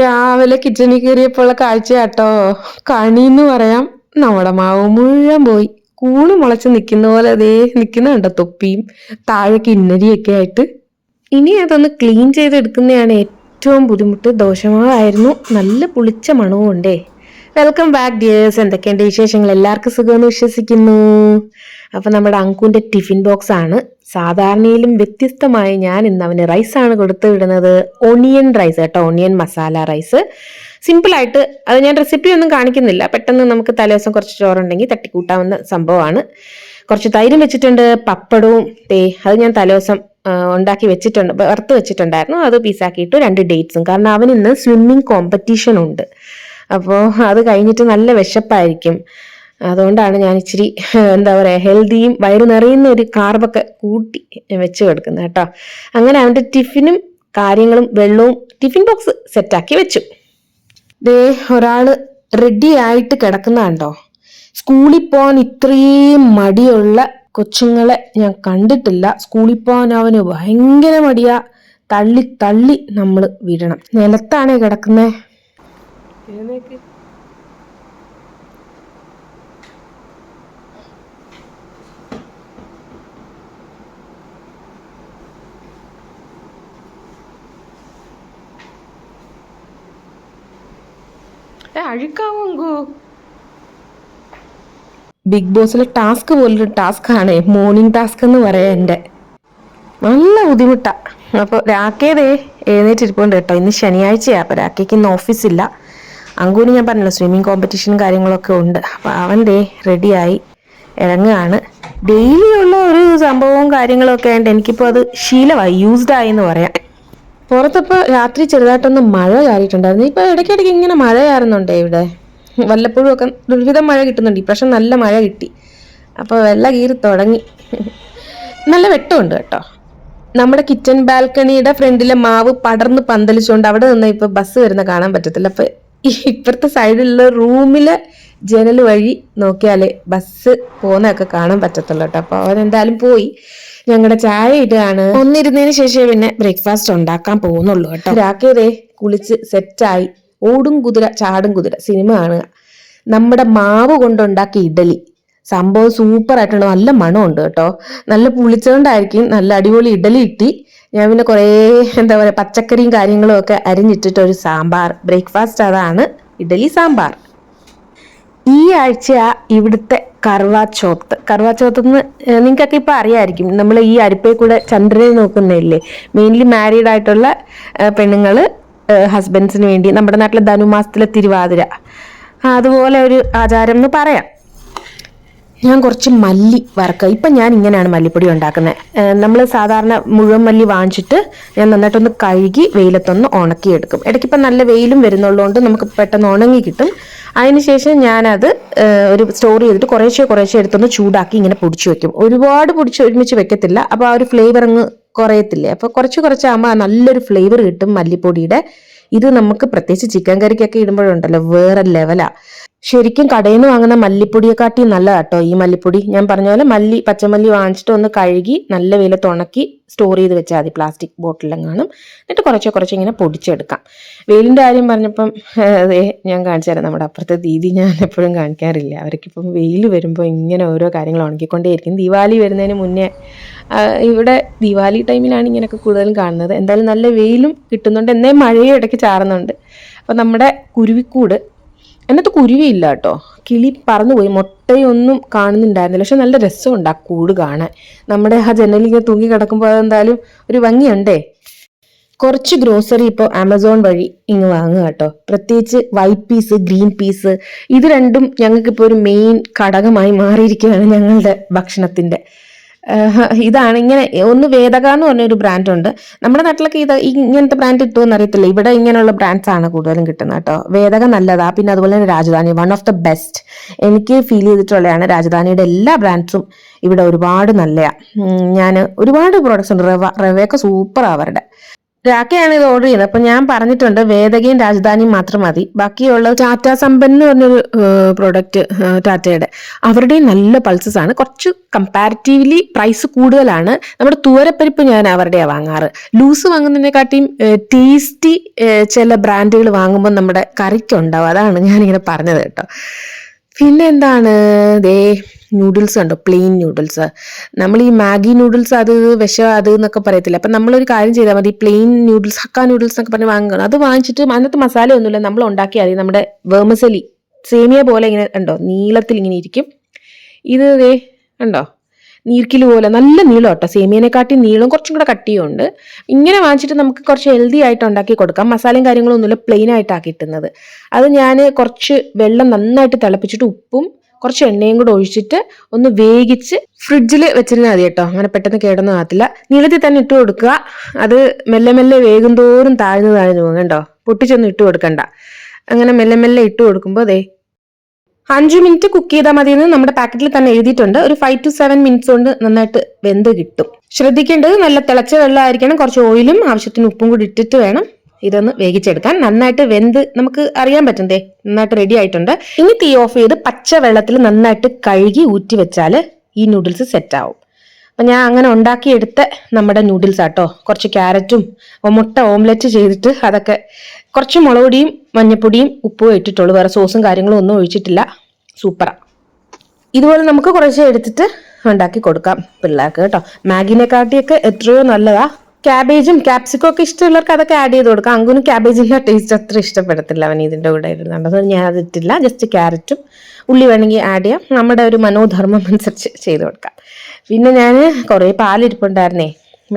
രാവിലെ കിച്ചണിൽ കയറിയപ്പോൾ കാഴ്ച കേട്ടോ കണിന്ന് പറയാം നമ്മുടെ മാവ് മുഴുവൻ പോയി. കൂണ് മുളച്ച് നിൽക്കുന്ന പോലെ അതേ നിൽക്കുന്നുണ്ടോ തൊപ്പിയും താഴെ കിന്നരിയൊക്കെ ആയിട്ട്. ഇനി അതൊന്ന് ക്ലീൻ ചെയ്തെടുക്കുന്നതാണ് ഏറ്റവും ബുദ്ധിമുട്ട്. ദോഷമായിരുന്നു നല്ല പുളിച്ച മണവും ഉണ്ടേ. വെൽക്കം ബാക്ക് ഡിയേഴ്സ് എന്തൊക്കെയുണ്ട് വിശേഷങ്ങൾ? എല്ലാവർക്കും സുഖമെന്ന് വിശ്വസിക്കുന്നു. അപ്പൊ നമ്മുടെ അങ്കുവിന്റെ ടിഫിൻ ബോക്സ് ആണ് സാധാരണയിലും വ്യത്യസ്തമായി ഞാൻ ഇന്ന് അവന് റൈസ് ആണ് കൊടുത്തു വിടുന്നത്. ഓണിയൻ റൈസ് കേട്ടോ ഓണിയൻ മസാല റൈസ് സിമ്പിളായിട്ട് അത് ഞാൻ റെസിപ്പി ഒന്നും കാണിക്കുന്നില്ല. പെട്ടെന്ന് നമുക്ക് തലേദിവസം കുറച്ച് ചോറുണ്ടെങ്കിൽ തട്ടിക്കൂട്ടാവുന്ന സംഭവമാണ്. കുറച്ച് തൈരും വെച്ചിട്ടുണ്ട് പപ്പടവും തേ അത് ഞാൻ തലേദിവസം ഉണ്ടാക്കി വെച്ചിട്ടുണ്ട് വറുത്ത് വെച്ചിട്ടുണ്ടായിരുന്നു. അത് പീസാക്കിയിട്ട് രണ്ട് ഡേറ്റ്സും കാരണം അവന് ഇന്ന് സ്വിമ്മിങ് കോമ്പറ്റീഷൻ ഉണ്ട്. അപ്പോൾ അത് കഴിഞ്ഞിട്ട് നല്ല വിശപ്പായിരിക്കും. അതുകൊണ്ടാണ് ഞാൻ ഇച്ചിരി എന്താ പറയുക ഹെൽത്തിയും വയറ് നിറയുന്ന ഒരു കാർബൊക്കെ കൂട്ടി വെച്ച് കൊടുക്കുന്നത് കേട്ടോ. അങ്ങനെ അവന്റെ ടിഫിനും കാര്യങ്ങളും വെള്ളവും ടിഫിൻ ബോക്സ് സെറ്റാക്കി വെച്ചു. ദേ ഒരാൾ റെഡി ആയിട്ട് കിടക്കുന്ന കണ്ടോ സ്കൂളിൽ പോകാൻ ഇത്രയും മടിയുള്ള കൊച്ചുങ്ങളെ ഞാൻ കണ്ടിട്ടില്ല. സ്കൂളിൽ പോകാൻ അവന് ഭയങ്കര മടിയാ. തള്ളി തള്ളി നമ്മൾ വിടണം. നിലത്താണേ കിടക്കുന്നേ. അഴുക്കാവോ ബിഗ് ബോസിലെ ടാസ്ക് പോലൊരു ടാസ്ക് ആണ് മോർണിംഗ് ടാസ്ക് എന്ന് പറയാം എന്റെ. നല്ല ബുദ്ധിമുട്ടാ. അപ്പോൾ രാക്കേതേ എഴുന്നേറ്റിരിപ്പുണ്ട് കേട്ടോ. ഇന്ന് ശനിയാഴ്ചയാ. അപ്പോൾ രാക്കേക്ക് ഇന്ന് ഓഫീസില്ല. അങ്കൂന് ഞാൻ പറഞ്ഞല്ലോ സ്വിമ്മിങ് കോമ്പറ്റീഷനും കാര്യങ്ങളൊക്കെ ഉണ്ട്. അപ്പോൾ അവൻ ദേ റെഡിയായി ഇറങ്ങുകയാണ് ഡെയിലി ഉള്ള ഒരു സംഭവവും കാര്യങ്ങളൊക്കെ ആയിട്ട് എനിക്കിപ്പോൾ അത് ശീലമായി യൂസ്ഡ് ആയി എന്ന് പറയാം പുറത്തിപ്പോൾ രാത്രി ചെറുതായിട്ടൊന്ന് മഴ ചാറിയിട്ടുണ്ടായിരുന്നു. ഇപ്പോൾ ഇടയ്ക്കിടയ്ക്ക് ഇങ്ങനെ മഴ ചാറുന്നുണ്ടേ ഇവിടെ? വല്ലപ്പോഴും ഒക്കെ ദുരിതം മഴ കിട്ടുന്നുണ്ട്. ഇപ്രാവശ്യം നല്ല മഴ കിട്ടി. അപ്പോൾ വെള്ളം കീറി തുടങ്ങി. നല്ല വെട്ടമുണ്ട് കേട്ടോ. നമ്മുടെ കിച്ചൺ ബാൽക്കണിയുടെ ഫ്രണ്ടിലെ മാവ് പടർന്ന് പന്തലിച്ചുകൊണ്ട് അവിടെ നിന്ന് ഇപ്പൊ ബസ് വരുന്ന കാണാൻ പറ്റത്തില്ല. അപ്പൊ ഈ ഇപ്പുറത്തെ സൈഡിലുള്ള റൂമിലെ ജനൽ വഴി നോക്കിയാലേ ബസ് പോകുന്നതൊക്കെ കാണാൻ പറ്റത്തുള്ളൂ കേട്ടോ. അപ്പൊ അവൻ എന്തായാലും പോയി. ഞങ്ങളുടെ ചായ ഇടുകയാണ് ഒന്നിരുന്നതിന് ശേഷം പിന്നെ ബ്രേക്ക്ഫാസ്റ്റ് ഉണ്ടാക്കാൻ പോകുന്നുള്ളൂ കേട്ടോ. രാക്കേതേ കുളിച്ച് സെറ്റായി ഓടും കുതിര ചാടും കുതിര സിനിമ കാണുക നമ്മുടെ മാവ് കൊണ്ടുണ്ടാക്കിയ ഇഡലി. സംഭവം സൂപ്പർ ആയിട്ടുണ്ട് നല്ല മണമുണ്ട് കേട്ടോ. നല്ല പുളിച്ചുകൊണ്ടായിരിക്കും നല്ല അടിപൊളി ഇഡലി ഇട്ടി ഞാൻ പിന്നെ കുറേ എന്താ പറയുക പച്ചക്കറിയും കാര്യങ്ങളും ഒക്കെ അരിഞ്ഞിട്ടിട്ട് ഒരു സാമ്പാർ. ബ്രേക്ക്ഫാസ്റ്റ് അതാണ് ഇഡലി സാമ്പാർ. ഈ ആഴ്ച ഇവിടുത്തെ കർവാച്ചോത്ത് കർവാച്ചോത്ത് എന്ന് നിങ്ങൾക്കൊക്കെ ഇപ്പൊ അറിയാമായിരിക്കും നമ്മൾ ഈ അരിപ്പയിൽ കൂടെ ചന്ദ്രനെ നോക്കുന്നില്ലേ മെയിൻലി മാരീഡ് ആയിട്ടുള്ള പെണ്ണുങ്ങൾ ഹസ്ബൻഡ്സിന് വേണ്ടി നമ്മുടെ നാട്ടിലെ ധനുമാസത്തിലെ തിരുവാതിര. അതുപോലെ ഒരു ആചാരം എന്ന് പറയാം. ഞാൻ കുറച്ച് മല്ലി വറക്കുക. ഇപ്പം ഞാൻ ഇങ്ങനെയാണ് മല്ലിപ്പൊടി ഉണ്ടാക്കുന്നത്. നമ്മൾ സാധാരണ മുഴുവൻ മല്ലി വാങ്ങിച്ചിട്ട് ഞാൻ നന്നായിട്ടൊന്ന് കഴുകി വെയിലത്തൊന്ന് ഉണക്കിയെടുക്കും. ഇടയ്ക്ക് ഇപ്പം നല്ല വെയിലും വരുന്നുള്ളതുകൊണ്ട് നമുക്ക് പെട്ടെന്ന് ഉണങ്ങി കിട്ടും. അതിനുശേഷം ഞാനത് ഒരു സ്റ്റോർ ചെയ്തിട്ട് കുറേശ്ശെ കുറേശ്ശെ എടുത്തൊന്ന് ചൂടാക്കി ഇങ്ങനെ പൊടിച്ചു വെക്കും. ഒരുപാട് പൊടിച്ച് ഒരുമിച്ച് വെക്കത്തില്ല. അപ്പോൾ ആ ഒരു ഫ്ലേവർ അങ്ങ് കുറയത്തില്ലേ? അപ്പോൾ കുറച്ച് കുറച്ചാകുമ്പോൾ നല്ലൊരു ഫ്ലേവർ കിട്ടും മല്ലിപ്പൊടിയുടെ. ഇത് നമുക്ക് പ്രത്യേകിച്ച് ചിക്കൻ കറിക്കൊക്കെ ഇടുമ്പോഴുണ്ടല്ലോ വേറെ ലെവലാ ശരിക്കും കടയിൽ നിന്ന് വാങ്ങുന്ന മല്ലിപ്പൊടിയെക്കാട്ടി നല്ലതാട്ടോ ഈ മല്ലിപ്പൊടി. ഞാൻ പറഞ്ഞ പോലെ മല്ലി പച്ചമല്ലി വാങ്ങിച്ചിട്ട് ഒന്ന് കഴുകി നല്ല വെയിലത്ത് തുണക്കി സ്റ്റോർ ചെയ്ത് വെച്ചാൽ മതി. പ്ലാസ്റ്റിക് ബോട്ടിലെങ്ങാനും എന്നിട്ട് കുറച്ച് കുറച്ച് ഇങ്ങനെ പൊടിച്ചെടുക്കാം. വെയിലിന്റെ കാര്യം പറഞ്ഞപ്പം അതേ ഞാൻ കാണിച്ചു തരാം. നമ്മുടെ അപ്പുറത്തെ ദീദി ഞാൻ എപ്പോഴും കാണിക്കാറില്ല. അവർക്കിപ്പം വെയിൽ വരുമ്പോൾ ഇങ്ങനെ ഓരോ കാര്യങ്ങൾ ഉണക്കിക്കൊണ്ടേയിരിക്കും. ദിവാലി വരുന്നതിന് മുന്നേ ഇവിടെ ദീപാവലി ടൈമിലാണ് ഇങ്ങനെയൊക്കെ കൂടുതലും കാണുന്നത്. എന്തായാലും നല്ല വെയിലും കിട്ടുന്നുണ്ട്. എന്നേ മഴയും ഇടയ്ക്ക് ചാറുന്നുണ്ട്. അപ്പം നമ്മുടെ കുരുവിക്കൂട് അതിനകത്ത് കുരുവിയില്ല കേട്ടോ. കിളി പറന്നുപോയി. മുട്ടയൊന്നും കാണുന്നുണ്ടായിരുന്നില്ല. പക്ഷെ നല്ല രസമുണ്ട് ആ കൂട് കാണാൻ. നമ്മുടെ ആ ജനലിങ്ങനെ തൂങ്ങി കിടക്കുമ്പോൾ അതെന്തായാലും ഒരു ഭംഗിയുണ്ടേ? കുറച്ച് ഗ്രോസറി ഇപ്പോൾ ആമസോൺ വഴി ഇങ്ങ് വാങ്ങുക കേട്ടോ. പ്രത്യേകിച്ച് വൈറ്റ് പീസ് ഗ്രീൻ പീസ് ഇത് രണ്ടും ഞങ്ങൾക്കിപ്പോൾ ഒരു മെയിൻ ഘടകമായി മാറിയിരിക്കുകയാണ് ഞങ്ങളുടെ ഭക്ഷണത്തിന്റെ ആഹ് ഇതാണ് ഇങ്ങനെ ഒന്ന് വേദക എന്ന് പറഞ്ഞൊരു ബ്രാൻഡ് ഉണ്ട്. നമ്മുടെ നാട്ടിലൊക്കെ ഇത് ഇങ്ങനത്തെ ബ്രാൻഡ് കിട്ടുമെന്ന് അറിയത്തില്ല. ഇവിടെ ഇങ്ങനെയുള്ള ബ്രാൻഡ്സ് ആണ് കൂടുതലും കിട്ടുന്നത് കേട്ടോ. വേദക നല്ലതാ. പിന്നെ അതുപോലെ തന്നെ Rajdhani one of the best എനിക്ക് ഫീൽ ചെയ്തിട്ടുള്ളതാണ് രാജധാനിയുടെ എല്ലാ ബ്രാൻഡ്സും ഇവിടെ ഒരുപാട് നല്ലയാ. ഞാൻ ഒരുപാട് പ്രോഡക്റ്റ്സ് ഉണ്ട്. റവ റവയൊക്കെ സൂപ്പറാണ് അവരുടെ. രാക്കയാണ് ഇത് ഓർഡർ ചെയ്യുന്നത്. അപ്പൊ ഞാൻ പറഞ്ഞിട്ടുണ്ട് വേദകയും രാജധാനിയും മാത്രം മതി. ബാക്കിയുള്ള ടാറ്റ സമ്പൻ എന്ന് പറഞ്ഞൊരു പ്രോഡക്റ്റ് ടാറ്റയുടെ അവരുടെയും നല്ല പൾസസ് ആണ്. കുറച്ച് കമ്പാരിറ്റീവ്ലി പ്രൈസ് കൂടുതലാണ്. നമ്മുടെ തുവരപ്പരിപ്പ് ഞാൻ അവരുടെയാണ് വാങ്ങാറ്. ലൂസ് വാങ്ങുന്നതിനെക്കാട്ടിയും ടേസ്റ്റി ചില ബ്രാൻഡുകൾ വാങ്ങുമ്പോൾ നമ്മുടെ കറിക്കുണ്ടാവും. അതാണ് ഞാനിങ്ങനെ പറഞ്ഞത് കേട്ടോ. പിന്നെ എന്താണ് ദേ നൂഡിൽസ് ഉണ്ടോ? പ്ലെയിൻ നൂഡിൽസ് നമ്മൾ ഈ മാഗി നൂഡിൽസ് അത് വിഷ അത് എന്നൊക്കെ പറയത്തില്ല? അപ്പം നമ്മളൊരു കാര്യം ചെയ്താൽ മതി. പ്ലെയിൻ നൂഡിൽസ് ഹക്ക നൂഡിൽസ് എന്നൊക്കെ പറഞ്ഞ് വാങ്ങണം അത് വാങ്ങിച്ചിട്ട് അതിനകത്ത് മസാല ഒന്നുമില്ല. നമ്മൾ ഉണ്ടാക്കിയാൽ മതി. നമ്മുടെ വേമസലി സേമിയ പോലെ ഇങ്ങനെ ഉണ്ടോ? നീളത്തിൽ ഇങ്ങനെ ഇരിക്കും. ഇത് ദേ ഉണ്ടോ? നീർക്കിൽ പോലെ നല്ല നീളം കേട്ടോ. സേമിയനെക്കാട്ടി നീളം കുറച്ചും കൂടെ കട്ടിയുണ്ട്. ഇങ്ങനെ വാങ്ങിച്ചിട്ട് നമുക്ക് കുറച്ച് ഹെൽത്തി ആയിട്ട് ഉണ്ടാക്കി കൊടുക്കാം. മസാലയും കാര്യങ്ങളും ഒന്നുമില്ല. പ്ലെയിൻ ആയിട്ടാണ് കിട്ടുന്നത്. അത് ഞാൻ കുറച്ച് വെള്ളം നന്നായിട്ട് തിളപ്പിച്ചിട്ട് ഉപ്പും കുറച്ച് എണ്ണയും കൂടെ ഒഴിച്ചിട്ട് ഒന്ന് വേവിച്ച് ഫ്രിഡ്ജിൽ വെച്ചിരുന്നാൽ മതി കേട്ടോ. അങ്ങനെ പെട്ടെന്ന് കേടൊന്നും ആകത്തില്ല. നീളത്തിൽ തന്നെ ഇട്ട് കൊടുക്കുക. അത് മെല്ലെ മെല്ലെ വേഗം തോറും താഴ്ന്നു താഴ്ന്നു പോകും കേട്ടോ പൊട്ടിച്ചൊന്നും ഇട്ട് കൊടുക്കണ്ട. അങ്ങനെ മെല്ലെ മെല്ലെ ഇട്ട് കൊടുക്കുമ്പോൾ അതെ അഞ്ച് മിനിറ്റ് കുക്ക് ചെയ്താൽ മതി എന്ന് നമ്മുടെ പാക്കറ്റിൽ തന്നെ എഴുതിയിട്ടുണ്ട്. ഒരു ഫൈവ് ടു സെവൻ മിനിറ്റ്സ് കൊണ്ട് നന്നായിട്ട് വെന്ത് കിട്ടും. ശ്രദ്ധിക്കേണ്ടത് നല്ല തിളച്ച വെള്ളമായിരിക്കണം. കുറച്ച് ഓയിലും ആവശ്യത്തിന് ഉപ്പും കൂടി ഇട്ടിട്ട് വേണം ഇതൊന്ന് വേവിച്ചെടുക്കാൻ നന്നായിട്ട് വെന്ത് നമുക്ക് അറിയാൻ പറ്റണ്ടേ? നന്നായിട്ട് റെഡി ആയിട്ടുണ്ട്. ഇനി തീ ഓഫ് ചെയ്ത് പച്ച വെള്ളത്തിൽ നന്നായിട്ട് കഴുകി ഊറ്റി വെച്ചാൽ ഈ നൂഡിൽസ് സെറ്റ് ആവും. അപ്പം ഞാൻ അങ്ങനെ ഉണ്ടാക്കിയെടുത്ത നമ്മുടെ നൂഡിൽസ് ആട്ടോ. കുറച്ച് ക്യാരറ്റും മുട്ട ഓംലെറ്റ് ചെയ്തിട്ട് അതൊക്കെ കുറച്ച് മുളക് പൊടിയും മഞ്ഞപ്പൊടിയും ഉപ്പും ഇട്ടിട്ടുള്ളൂ. വേറെ സോസും കാര്യങ്ങളും ഒന്നും ഒഴിച്ചിട്ടില്ല. സൂപ്പറാണ് ഇതുപോലെ നമുക്ക് കുറച്ച് എടുത്തിട്ട് ഉണ്ടാക്കി കൊടുക്കാം പിള്ളേർക്ക് കേട്ടോ. മാഗിനെക്കാട്ടിയൊക്കെ എത്രയോ നല്ലതാ. ക്യാബേജും ക്യാപ്സിക്കും ഒക്കെ ഇഷ്ടമുള്ളവർക്ക് അതൊക്കെ ആഡ് ചെയ്ത് കൊടുക്കാം. അങ്കുന് ക്യാബേജിന്റെ ടേസ്റ്റ് അത്ര ഇഷ്ടപ്പെടത്തില്ല അവൻ ഇതിന്റെ കൂടെ ഇരുന്നുണ്ട് അത് ഞാൻ അതിട്ടില്ല. ജസ്റ്റ് ക്യാരറ്റും ഉള്ളി വേണമെങ്കിൽ ആഡ് ചെയ്യാം. നമ്മുടെ ഒരു മനോധർമ്മം അനുസരിച്ച് ചെയ്ത് കൊടുക്കാം. പിന്നെ ഞാൻ കുറേ പാലിരിപ്പുണ്ടായിരുന്നേ.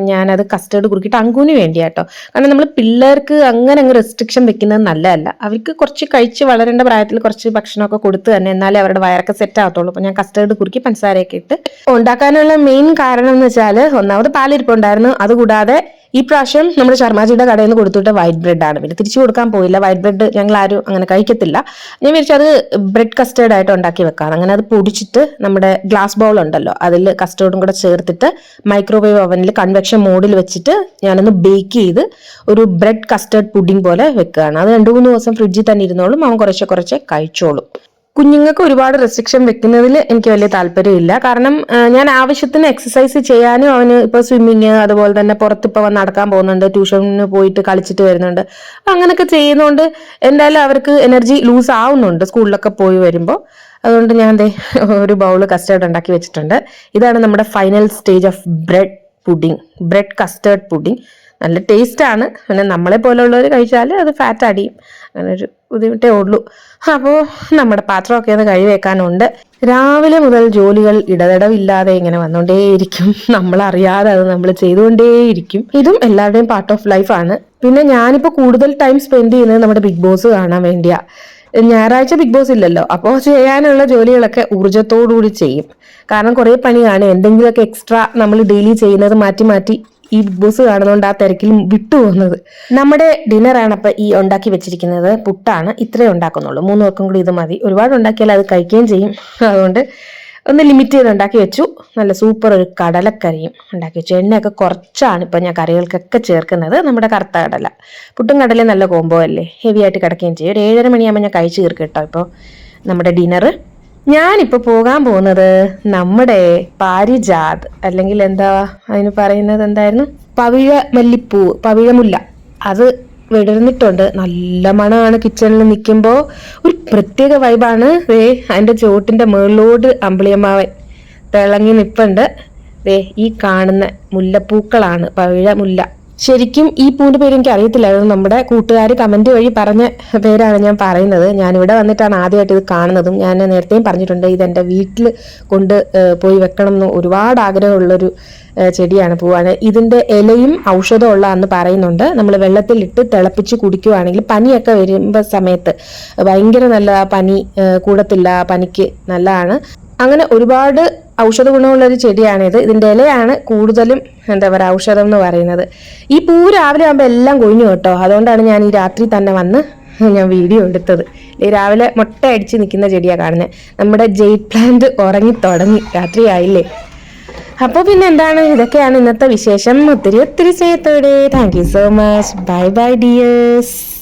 ഞാനത് കസ്റ്റേർഡ് കുറുക്കിയിട്ട് അങ്കുവിന് വേണ്ടിയാട്ടോ. കാരണം നമ്മൾ പിള്ളേർക്ക് അങ്ങനെ അങ്ങ് റെസ്ട്രിക്ഷൻ വെക്കുന്നത് നല്ലതല്ല. അവർക്ക് കുറച്ച് കഴിച്ച് വളരേണ്ട പ്രായത്തിൽ കുറച്ച് ഭക്ഷണമൊക്കെ കൊടുത്ത് തന്നെ എന്നാലേ അവരുടെ വയറൊക്കെ സെറ്റ് ആകത്തുള്ളൂ. അപ്പോൾ ഞാൻ കസ്റ്റേർഡ് കുറുക്കി പഞ്ചസാരയൊക്കെ ഇട്ട്. ഉണ്ടാക്കാനുള്ള മെയിൻ കാരണം എന്ന് വെച്ചാൽ ഒന്നാമത് പാലിരിപ്പുണ്ടായിരുന്നു. അതുകൂടാതെ ഈ പ്രാവശ്യം നമ്മുടെ ശർമാജിയുടെ കടയിൽ നിന്ന് കൊടുത്തിട്ട് വൈറ്റ് ബ്രെഡ് ആണ്. പിന്നെ തിരിച്ചു കൊടുക്കാൻ പോയില്ല. വൈറ്റ് ബ്രെഡ് ഞങ്ങൾ ആരും അങ്ങനെ കഴിക്കത്തില്ല. ഞാൻ വിചാരിച്ചു അത് ബ്രെഡ് കസ്റ്റേർഡ് ആയിട്ട് ഉണ്ടാക്കി വെക്കാം. അങ്ങനെ അത് പൊടിച്ചിട്ട് നമ്മുടെ ഗ്ലാസ് ബൗൾ ഉണ്ടല്ലോ അതിൽ കസ്റ്റേർഡും കൂടെ ചേർത്തിട്ട് മൈക്രോവേവ് ഓവനിൽ കൺവെക്ഷൻ മോഡിൽ വെച്ചിട്ട് ഞാനൊന്ന് ബേക്ക് ചെയ്ത് ഒരു ബ്രെഡ് കസ്റ്റേർഡ് പുഡിംഗ് പോലെ വെക്കുകയാണ്. അത് രണ്ട് മൂന്ന് ദിവസം ഫ്രിഡ്ജിൽ തന്നെ ഇരുന്നോളും അവൻ കുറച്ച് കുറച്ച് കഴിച്ചോളും. കുഞ്ഞുങ്ങൾക്ക് ഒരുപാട് റെസ്ട്രിക്ഷൻ വെക്കുന്നതിൽ എനിക്ക് വലിയ താല്പര്യമില്ല. കാരണം ഞാൻ ആവശ്യത്തിന് എക്സസൈസ് ചെയ്യാനും അവന് ഇപ്പോൾ സ്വിമ്മിങ് അതുപോലെ തന്നെ പുറത്ത് ഇപ്പോൾ വന്ന് നടക്കാൻ പോകുന്നുണ്ട് ട്യൂഷന് പോയിട്ട് കളിച്ചിട്ട് വരുന്നുണ്ട്. അപ്പൊ അങ്ങനെയൊക്കെ ചെയ്യുന്നതുകൊണ്ട് എന്തായാലും അവർക്ക് എനർജി ലൂസ് ആവുന്നുണ്ട് സ്കൂളിലൊക്കെ പോയി വരുമ്പോൾ അതുകൊണ്ട് ഞാൻ ദേ ഒരു ബൗൾ കസ്റ്റേർഡ് ഉണ്ടാക്കി വെച്ചിട്ടുണ്ട്. ഇതാണ് നമ്മുടെ final stage of bread pudding bread custard pudding നല്ല ടേസ്റ്റ് ആണ് പിന്നെ നമ്മളെ പോലുള്ളവർ കഴിച്ചാൽ അത് ഫാറ്റ് അടിയും. അങ്ങനെ ഒരു ബുദ്ധിമുട്ടേ ഉള്ളൂ. അപ്പോൾ നമ്മുടെ പാത്രമൊക്കെ ഒന്ന് കഴിവേക്കാനുണ്ട് രാവിലെ മുതൽ ജോലികൾ ഇടതടവില്ലാതെ ഇങ്ങനെ വന്നുകൊണ്ടേയിരിക്കും നമ്മൾ അറിയാതെ അത് നമ്മൾ ചെയ്തുകൊണ്ടേയിരിക്കും. ഇതും എല്ലാവരുടെയും പാർട്ട് ഓഫ് ലൈഫാണ് പിന്നെ ഞാനിപ്പോൾ കൂടുതൽ ടൈം സ്പെൻഡ് ചെയ്യുന്നത് നമ്മുടെ ബിഗ് ബോസ് കാണാൻ വേണ്ടിയാ. ഞായറാഴ്ച ബിഗ് ബോസ് ഇല്ലല്ലോ. അപ്പോൾ ചെയ്യാനുള്ള ജോലികളൊക്കെ ഊർജത്തോടുകൂടി ചെയ്യും. കാരണം കുറേ പണിയാണ്. എന്തെങ്കിലുമൊക്കെ എക്സ്ട്രാ നമ്മൾ ഡെയിലി ചെയ്യുന്നത് മാറ്റി മാറ്റി ഈ ബിഗ് ബോസ് കാണുന്നതുകൊണ്ട് ആ തിരക്കിൽ വിട്ടുപോകുന്നത്. നമ്മുടെ ഡിന്നറാണ് അപ്പൊ ഈ ഉണ്ടാക്കി വെച്ചിരിക്കുന്നത്. പുട്ടാണ് ഇത്രേ ഉണ്ടാക്കുന്നുള്ളൂ. മൂന്ന് പേർക്കും കൂടി ഇത് മതി. ഒരുപാട് ഉണ്ടാക്കിയാൽ അത് കഴിക്കുകയും ചെയ്യും. അതുകൊണ്ട് ഒന്ന് ലിമിറ്റ് ചെയ്ത് ഉണ്ടാക്കി വെച്ചു. നല്ല സൂപ്പർ ഒരു കടലക്കറിയും ഉണ്ടാക്കി വെച്ചു. എണ്ണയൊക്കെ കുറച്ചാണ് ഇപ്പൊ ഞാൻ കറികൾക്കൊക്കെ ചേർക്കുന്നത്. നമ്മുടെ കറുത്ത കടല. പുട്ടും കടലയും നല്ല കോംബോ അല്ലേ? ഹെവി ആയിട്ട് കിടക്കുകയും ചെയ്യും. ഒരു ഏഴര മണിയാകുമ്പോൾ ഞാൻ കഴിച്ച് തീർക്കും കേട്ടോ ഇപ്പോൾ നമ്മുടെ ഡിന്നർ ഞാനിപ്പോൾ പോകാൻ പോകുന്നത് നമ്മുടെ പാരിജാത് അല്ലെങ്കിൽ എന്താ അതിന് പറയുന്നത് എന്തായിരുന്നു? പവിഴ മല്ലിപ്പൂ പവിഴമുല്ല. അത് വിടർന്നിട്ടുണ്ട്. നല്ല മണമാണ് കിച്ചണിൽ നിൽക്കുമ്പോൾ ഒരു പ്രത്യേക വൈബാണ് ദേ അതിന്റെ ചോട്ടിന്റെ മുകളിലോട് അമ്പിളിയമ്മാവൻ തിളങ്ങി നിൽപ്പുണ്ട് ദേ ഈ കാണുന്ന മുല്ലപ്പൂക്കളാണ് പവിഴ മുല്ല ശരിക്കും ഈ പൂവിന്റെ പേര് എനിക്ക് അറിയത്തില്ലായിരുന്നു നമ്മുടെ കൂട്ടുകാർ കമന്റ് വഴി പറഞ്ഞ പേരാണ് ഞാൻ പറയുന്നത്. ഞാനിവിടെ വന്നിട്ടാണ് ആദ്യമായിട്ട് ഇത് കാണുന്നതും. ഞാൻ നേരത്തെയും പറഞ്ഞിട്ടുണ്ട് ഇത് എന്റെ വീട്ടിൽ കൊണ്ട് പോയി വെക്കണം എന്ന് ഒരുപാട് ആഗ്രഹമുള്ളൊരു ചെടിയാണ് പൂവാണ്. ഇതിന്റെ ഇലയും ഔഷധമുള്ള എന്ന് പറയുന്നുണ്ട്. നമ്മൾ വെള്ളത്തിലിട്ട് തിളപ്പിച്ച് കുടിക്കുകയാണെങ്കിൽ പനിയൊക്കെ വരുമ്പോൾ സമയത്ത് ഭയങ്കര നല്ല പനി കൂടത്തില്ല പനിക്ക് നല്ലതാണ്. അങ്ങനെ ഒരുപാട് ഔഷധ ഗുണമുള്ള ഒരു ചെടിയാണിത്. ഇതിന്റെ ഇലയാണ് കൂടുതലും എന്താ പറയുക ഔഷധം എന്ന് പറയുന്നത്. ഈ പൂ രാവിലെ ആകുമ്പോൾ എല്ലാം കൊഴിഞ്ഞു കേട്ടോ. അതുകൊണ്ടാണ് ഞാൻ ഈ രാത്രി തന്നെ വന്ന് ഞാൻ വീഡിയോ എടുത്തത്. ഈ രാവിലെ മുട്ട അടിച്ച് നിൽക്കുന്ന ചെടിയാണ് കാണുന്നത് നമ്മുടെ ജെയ്റ്റ് പ്ലാന്റ് ഉറങ്ങി തുടങ്ങി. രാത്രിയായില്ലേ അപ്പോൾ പിന്നെ എന്താണ്? ഇതൊക്കെയാണ് ഇന്നത്തെ വിശേഷം. ഒത്തിരി ഒത്തിരി സ്നേഹത്തോടെ. Thank you so much bye bye dears